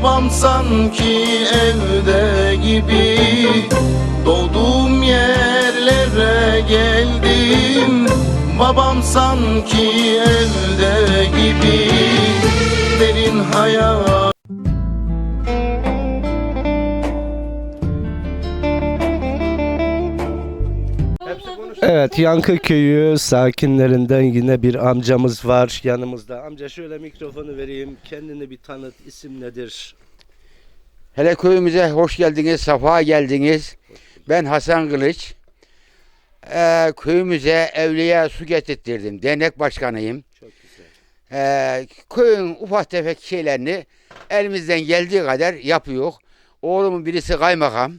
Babam sanki evde gibi Doğduğum yerlere geldim Babam sanki evde gibi Derin hayal Evet Yankı Köyü sakinlerinden yine bir amcamız var yanımızda. Amca şöyle mikrofonu vereyim. Kendini bir tanıt. İsim nedir? Hele köyümüze hoş geldiniz, safa geldiniz. Ben Hasan Kılıç. Ee, köyümüze evliya su getirttirdim. Dernek başkanıyım. Çok güzel. Ee, köyün ufak tefek şeylerini elimizden geldiği kadar yapıyor. Oğlumun birisi kaymakam.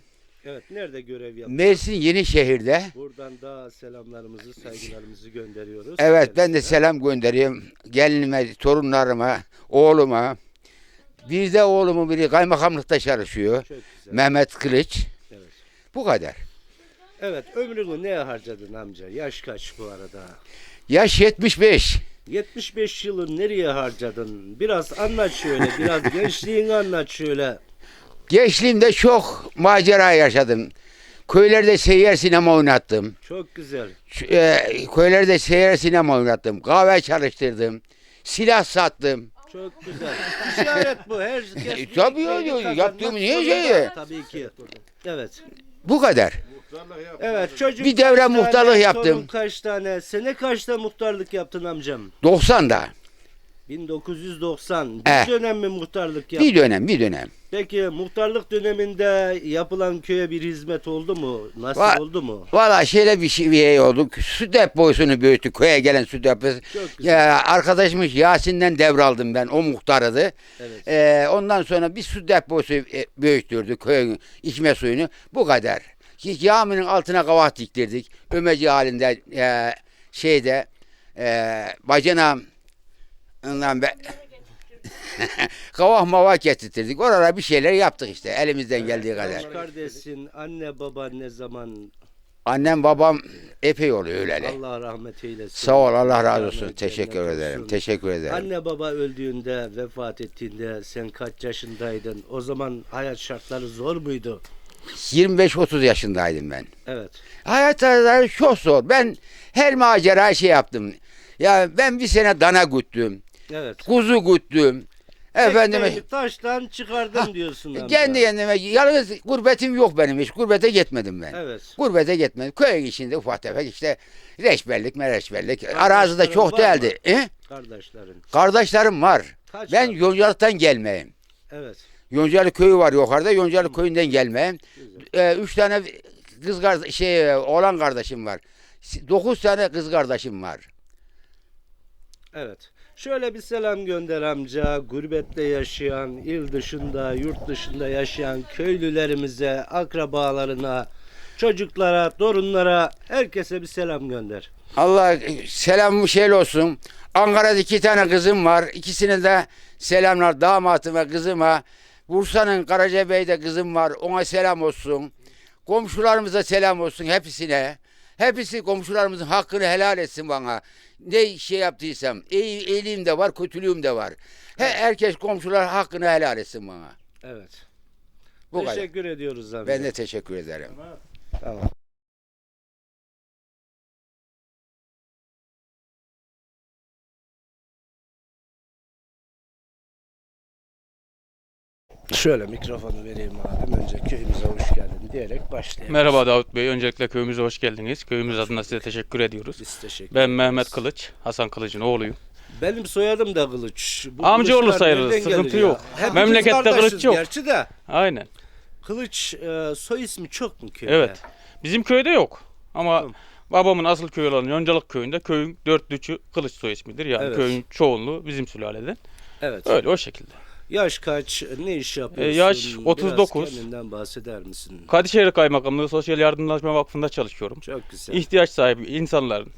Evet nerede görev yaptın? Mersin Yenişehir'de. Buradan da selamlarımızı, saygılarımızı gönderiyoruz. Evet ben de selam gönderiyorum. Gelinime, torunlarıma, oğluma. Bir de oğlumun biri kaymakamlıkta çalışıyor. Mehmet Kılıç. Evet. Bu kadar. Evet ömrünü neye harcadın amca? Yaş kaç bu arada? Yaş 75. 75 yılı nereye harcadın? Biraz anlat şöyle. Biraz gençliğini anlat şöyle. Gençliğimde çok macera yaşadım. Köylerde seyyar sinema oynattım. Çok güzel. E, köylerde seyyar sinema oynattım. Kahve çalıştırdım. Silah sattım. Çok güzel. İşaret bu. Her E, herkes tabii bir öyle. kazanmak Yaptığım niye zorunda. şey? Tabii ki. Evet. Bu kadar. Evet çocuk Bir devre kaç tane, muhtarlık yaptım. kaç tane? Sene kaçta muhtarlık yaptın amcam? 90'da. 1990. Eh. Bir dönem mi muhtarlık yaptın? Bir dönem, bir dönem. Peki muhtarlık döneminde yapılan köye bir hizmet oldu mu? Nasıl Va- oldu mu? Valla şöyle bir şey bir şey oldu. Su deposunu büyüttü. Köye gelen su deposu. Çok güzel. Ya, arkadaşımız Yasin'den devraldım ben. O muhtarıydı. Evet. Ee, ondan sonra bir su deposu e, büyüttürdü köyün içme suyunu. Bu kadar. Ki Caminin altına kavak diktirdik. Ömeci halinde e, şeyde e, bacanam ondan be, kavak mavak getirtirdik. Orada bir şeyler yaptık işte elimizden geldiği kadar. Kaç kardeşsin? Anne baba ne zaman? Annem babam epey oluyor öyleli. Allah rahmet eylesin. Sağ ol Allah razı olsun. Rahmet Teşekkür cennet ederim. Teşekkür ederim. Anne baba öldüğünde, vefat ettiğinde sen kaç yaşındaydın? O zaman hayat şartları zor muydu? 25-30 yaşındaydım ben. Evet. Hayat tarzları çok zor. Ben her macera şey yaptım. Ya ben bir sene dana güttüm. Evet. Kuzu güttüm. Efendime taştan çıkardım diyorsun amca. kendi kendime yalnız gurbetim yok benim hiç. Gurbete gitmedim ben. Evet. Gurbete gitmedim. Köyün içinde ufak tefek işte reçberlik mereçberlik. Arazide çok var mı? değildi. E? Kardeşlerin. Kardeşlerim var. Kaç Ben kardeş? Yoncalık'tan gelmeyim. Evet. Yoncalı köyü var yukarıda. Yoncalı köyünden gelmeyim. Ee, üç tane kız kardeş, şey oğlan kardeşim var. Dokuz tane kız kardeşim var. Evet. Şöyle bir selam gönder amca. Gurbette yaşayan, il dışında, yurt dışında yaşayan köylülerimize, akrabalarına, çocuklara, torunlara, herkese bir selam gönder. Allah selamı şeyle olsun. Ankara'da iki tane kızım var. İkisine de selamlar damatıma, kızıma. Bursa'nın Karacabey'de kızım var. Ona selam olsun. Komşularımıza selam olsun hepsine. Hepsi komşularımızın hakkını helal etsin bana. Ne şey yaptıysam, iyi, iyiliğim de var, kötülüğüm de var. He, herkes komşular hakkını helal etsin bana. Evet. Bu kadar. Teşekkür ediyoruz amca. Ben de teşekkür ederim. Tamam. Şöyle mikrofonu vereyim abim. Önce köyümüze hoş geldin diyerek başlayalım. Merhaba Davut Bey. Öncelikle köyümüze hoş geldiniz. Köyümüz adına size teşekkür ediyoruz. Biz teşekkür Ben ederiz. Mehmet Kılıç, Hasan Kılıç'ın oğluyum. Benim soyadım da Kılıç. Bu Amcaoğlu kılıçlar sayılır, nereden sıkıntı gelir ya? yok. Hepimiz Memlekette kardeşiz kılıç yok. Gerçi de Aynen. Kılıç e, soy ismi çok mu köyde? Evet. Bizim köyde yok. Ama Tamam. babamın asıl köyü olan Yoncalık köyünde köyün dörtlüçü Kılıç soy ismidir. Yani Evet. köyün çoğunluğu bizim sülaleden. Evet. Öyle o şekilde. Yaş kaç? Ne iş yapıyorsun? E, yaş Biraz 39. kendinden bahseder misin? Kadişehir Kaymakamlığı Sosyal Yardımlaşma Vakfı'nda çalışıyorum. Çok güzel. İhtiyaç sahibi insanların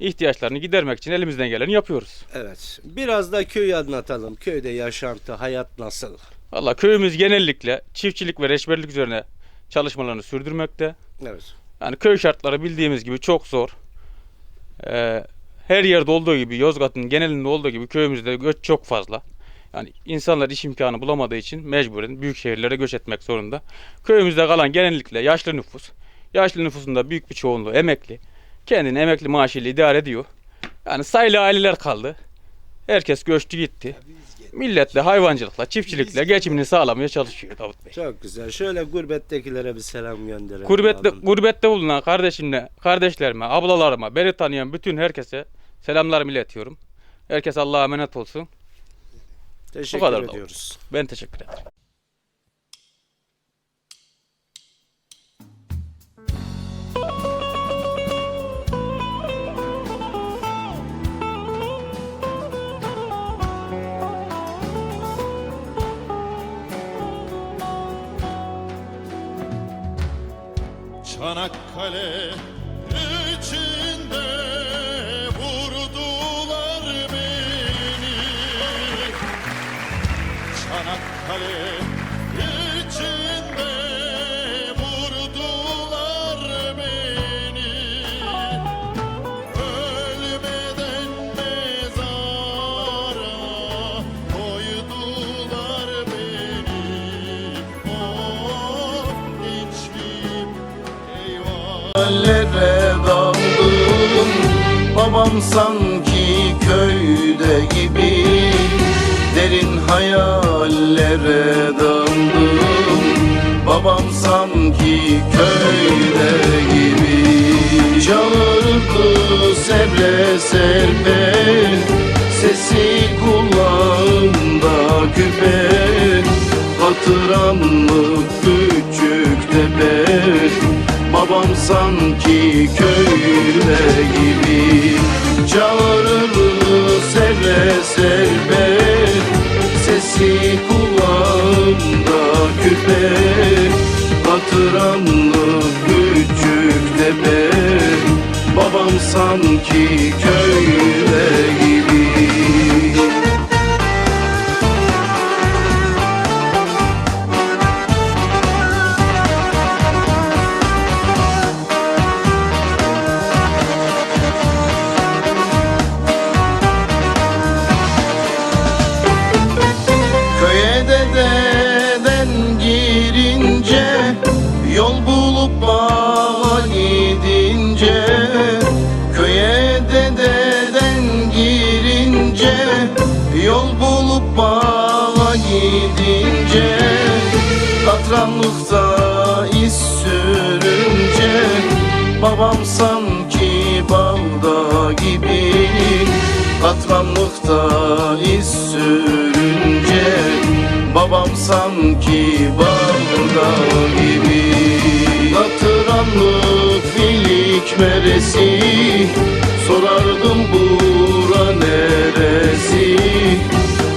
ihtiyaçlarını gidermek için elimizden geleni yapıyoruz. Evet. Biraz da köyü anlatalım. Köyde yaşantı, hayat nasıl? Valla köyümüz genellikle çiftçilik ve reçberlik üzerine çalışmalarını sürdürmekte. Evet. Yani köy şartları bildiğimiz gibi çok zor. Ee, her yerde olduğu gibi Yozgat'ın genelinde olduğu gibi köyümüzde göç çok fazla. Yani insanlar iş imkanı bulamadığı için mecburen büyük şehirlere göç etmek zorunda. Köyümüzde kalan genellikle yaşlı nüfus. Yaşlı nüfusun da büyük bir çoğunluğu emekli. Kendini emekli maaşıyla idare ediyor. Yani sayılı aileler kaldı. Herkes göçtü gitti. Millet de hayvancılıkla, çiftçilikle geçimini sağlamaya çalışıyor Davut Bey. Çok güzel. Şöyle gurbettekilere bir selam gönderelim. Gurbette, gurbette bulunan kardeşimle, kardeşlerime, ablalarıma, beni tanıyan bütün herkese selamlarımı iletiyorum. Herkes Allah'a emanet olsun. Teşekkür bu kadar da ediyoruz. Ben teşekkür ederim. Çanakkale içinde vurdular beni. Ölmeden mezara koydular beni. Oh gençliğim Eyvallere daldım. Babam sanki köyde gibi Derin hayallere daldım Babam sanki köyde gibi. Çağırdı serle serpe. Sesi kulağımda küpe. Hatıranlık küçük tepe? Babam sanki köyde gibi. Çağırır serbe Sesi kulağımda küpe Hatıranlık küçük tepe. Babam sanki köyde bağa gidince Katranlıkta iz sürünce Babam sanki bağda gibi Katranlıkta iz sürünce Babam sanki bağda gibi. Katıranlık filik meresi Sorardım bura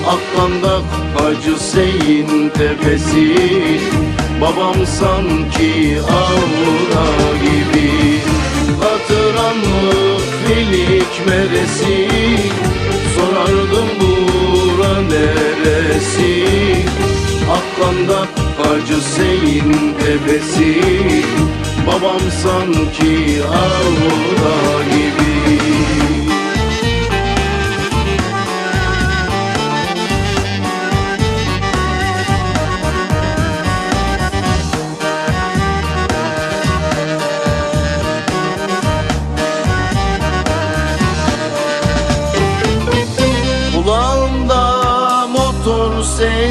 Aklandak Hacı Seyin tepesi. Babam sanki avra gibi. Hatıranlık filik meresi? Sorardım bura neresi? Aklandak Hacı Seyin tepesi. Babam sanki avda gibi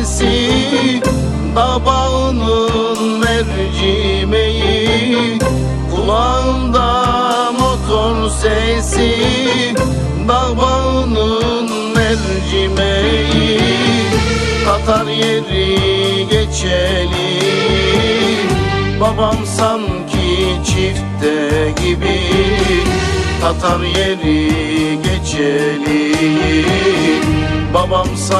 sesi Babağının mercimeği. Kulağımda motor sesi Babağının mercimeği. Tatar yeri geçeli Babam sanki çifte gibi. Tatar yeri geçeli Babam sanki